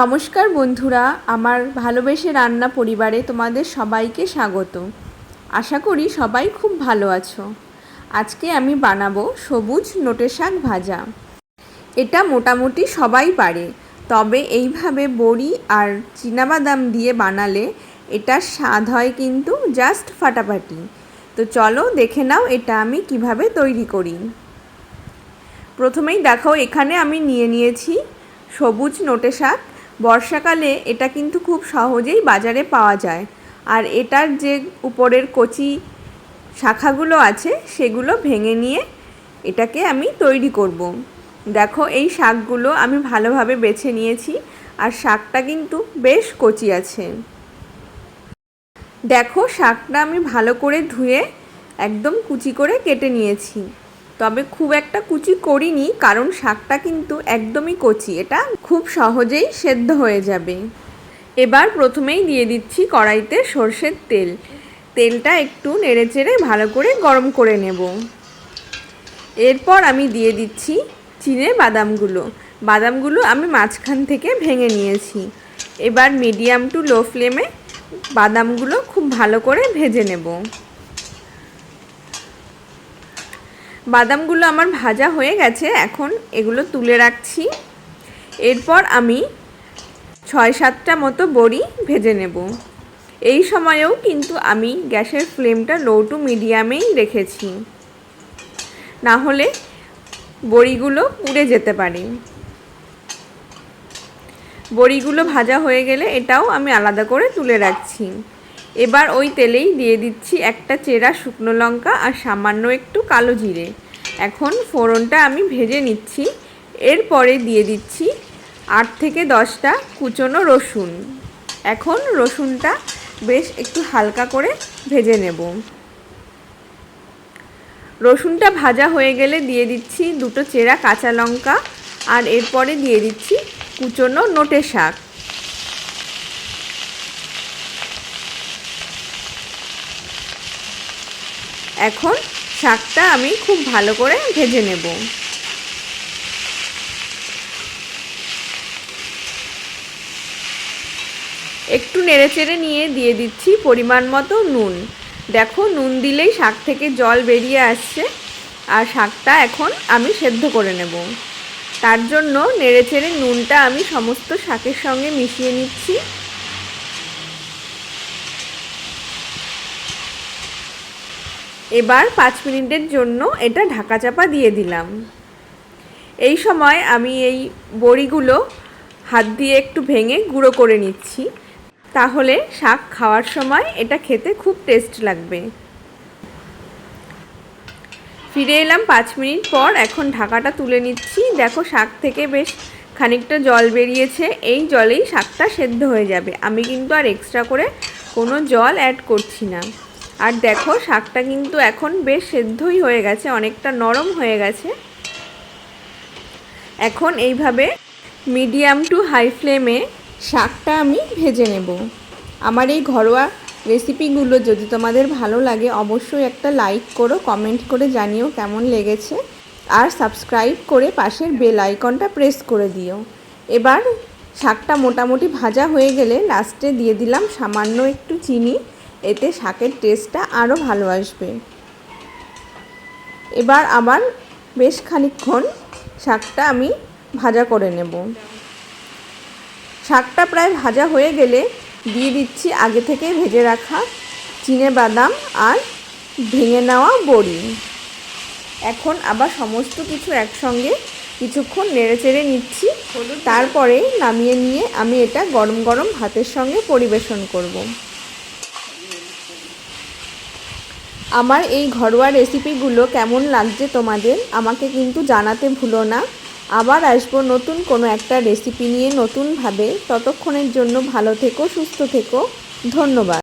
নমস্কার বন্ধুরা, আমার ভালোবেসে রান্না পরিবারে তোমাদের সবাইকে স্বাগত। আশা করি সবাই খুব ভালো আছো। আজকে আমি বানাবো সবুজ নোটে শাক ভাজা। এটা মোটামুটি সবাই পারে, তবে এইভাবে বড়ি আর চীনাবাদাম দিয়ে বানালে এটার স্বাদ হয় কিন্তু জাস্ট ফাটাফাটি। তো চলো দেখে নাও এটা আমি কীভাবে তৈরি করি। প্রথমেই দেখো, এখানে আমি নিয়ে নিয়েছি সবুজ নোটে শাক। বর্ষাকালে এটা কিন্তু খুব সহজেই বাজারে পাওয়া যায়। আর এটার যে উপরের কচি শাখাগুলো আছে, সেগুলো ভেঙে নিয়ে এটাকে আমি তৈরি করব। দেখো, এই শাকগুলো আমি ভালোভাবে বেছে নিয়েছি আর শাকটা কিন্তু বেশ কচি আছে। দেখো, শাকটা আমি ভালো করে ধুয়ে একদম কুচি করে কেটে নিয়েছি। তবে খুব একটা কুচি করিনি, কারণ শাকটা কিন্তু একদমই কচি। এটা খুব সহজেই সেদ্ধ হয়ে যাবে। এবার প্রথমেই দিয়ে দিচ্ছি কড়াইতে সর্ষের তেল। তেলটা একটু নেড়েচেড়ে ভালো করে গরম করে নেব। এরপর আমি দিয়ে দিচ্ছি চিনে বাদামগুলো। বাদামগুলো আমি মাঝখান থেকে ভেঙে নিয়েছি। এবার মিডিয়াম টু লো ফ্লেমে বাদামগুলো খুব ভালো করে ভেজে নেব। বাদামগুলো আমার ভাজা হয়ে গেছে, এখন এগুলো তুলে রাখছি। এরপর আমি ছয় সাতটা মতো বড়ি ভেজে নেব। এই সময়েও কিন্তু আমি গ্যাসের ফ্লেমটা লো টু মিডিয়ামেই রেখেছি। না হলে বড়িগুলো পুড়ে যেতে পারে। বড়িগুলো ভাজা হয়ে গেলে এটাও আমি আলাদা করে তুলে রাখছি। এবার ওই তেলেই দিয়ে দিচ্ছি একটা চেরা শুকনো লঙ্কা আর সামান্য একটু কালো জিরে। এখন ফোড়নটা আমি ভেজে নিচ্ছি। এরপরে দিয়ে দিচ্ছি আট থেকে দশটা কুচনো রসুন। এখন রসুনটা বেশ একটু হালকা করে ভেজে নেব। রসুনটা ভাজা হয়ে গেলে দিয়ে দিচ্ছি দুটো চেরা কাঁচা লঙ্কা আর এরপরে দিয়ে দিচ্ছি কুচনো নোটে শাক। এখন শাকটা আমি খুব ভালো করে ভেজে নেব। একটু নেড়েচেড়ে নিয়ে দিয়ে দিচ্ছি পরিমাণ মতো নুন। দেখো নুন দিলেই শাক থেকে জল বেরিয়ে আসছে আর শাকটা এখন আমি সেদ্ধ করে নেব। তার জন্য নেড়েচেড়ে নুনটা আমি সমস্ত শাকের সঙ্গে মিশিয়ে নিচ্ছি। এবার পাঁচ মিনিটের জন্য এটা ঢাকা চাপা দিয়ে দিলাম। এই সময় আমি এই বড়িগুলো হাত দিয়ে একটু ভেঙে গুঁড়ো করে নিচ্ছি। তাহলে শাক খাওয়ার সময় এটা খেতে খুব টেস্ট লাগবে। ফিরে এলাম পাঁচ মিনিট পর এখন ঢাকাটা তুলে নিচ্ছি। দেখো শাক থেকে বেশ খানিকটা জল বেরিয়েছে। এই জলেই শাকটা সেদ্ধ হয়ে যাবে। আমি কিন্তু আর এক্সট্রা করে কোনো জল অ্যাড করছি না। আর দেখো, শাকটা কিন্তু এখন বেশ সেদ্ধই হয়ে গেছে, অনেকটা নরম হয়ে গেছে। এখন এইভাবে মিডিয়াম টু হাই ফ্লেমে শাকটা আমি ভেজে নেব। আমার এই ঘরোয়া রেসিপিগুলো যদি তোমাদের ভালো লাগে, অবশ্যই একটা লাইক করো, কমেন্ট করে জানিও কেমন লেগেছে। আর সাবস্ক্রাইব করে পাশের বেল আইকনটা প্রেস করে দিও। এবার শাকটা মোটামুটি ভাজা হয়ে গেলে লাস্টে দিয়ে দিলাম সামান্য একটু চিনি। এতে শাকের টেস্টটা আরও ভালো আসবে। এবার আবার বেশ খানিকক্ষণ শাকটা আমি ভাজা করে নেব। শাকটা প্রায় ভাজা হয়ে গেলে দিয়ে দিচ্ছি আগে থেকে ভেজে রাখা চিনে বাদাম আর ভেঙে নেওয়া বড়ি। এখন আবার সমস্ত কিছু একসঙ্গে কিছুক্ষণ নেড়ে চেড়ে নিচ্ছি তারপরে নামিয়ে নিয়ে আমি এটা গরম গরম ভাতের সঙ্গে পরিবেশন করব। আমার এই ঘরোয়া রেসিপিগুলো কেমন লাগছে তোমাদের? আমাকে কিন্তু জানাতে ভুলো না। আবার আসব নতুন কোনো একটা রেসিপি নিয়ে নতুনভাবে। ততক্ষণের জন্য ভালো থেকো, সুস্থ থেকো। ধন্যবাদ।